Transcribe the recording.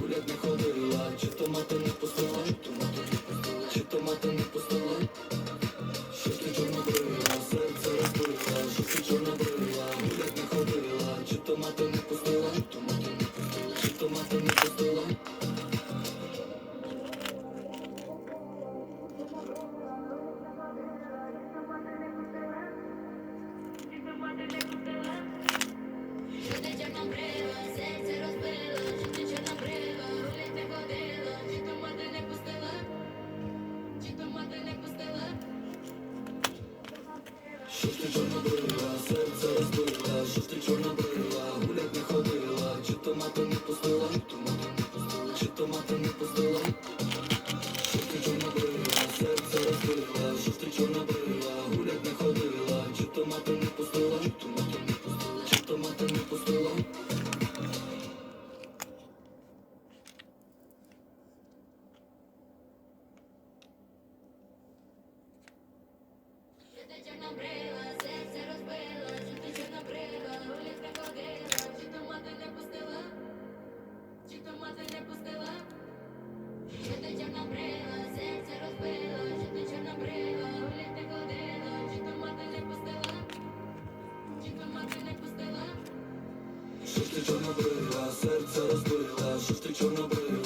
гулять не ходила, чи то мати не пустила, чи то мати не пустила, що ти чорнобрила, серце розбила, що ти чорнобрила, гулять не ходила, чи то мати не пустила, чи то мати не пустила. Що ж ти чорнобрила, серце розбила, що ж ти чорнобрила, гулять не ходила, чи то мати не пустила, чи то мати не пустила. Що ж ти чорнобрила, серце розбила, що ж ти чорнобрила, Що серце розбила, що ти чорнобрива, гулять не ходила, чи то мати не пустила, чи то мати не пустила. Що ж ти чорнобрила, серце розбила, що ж ти чорнобрила,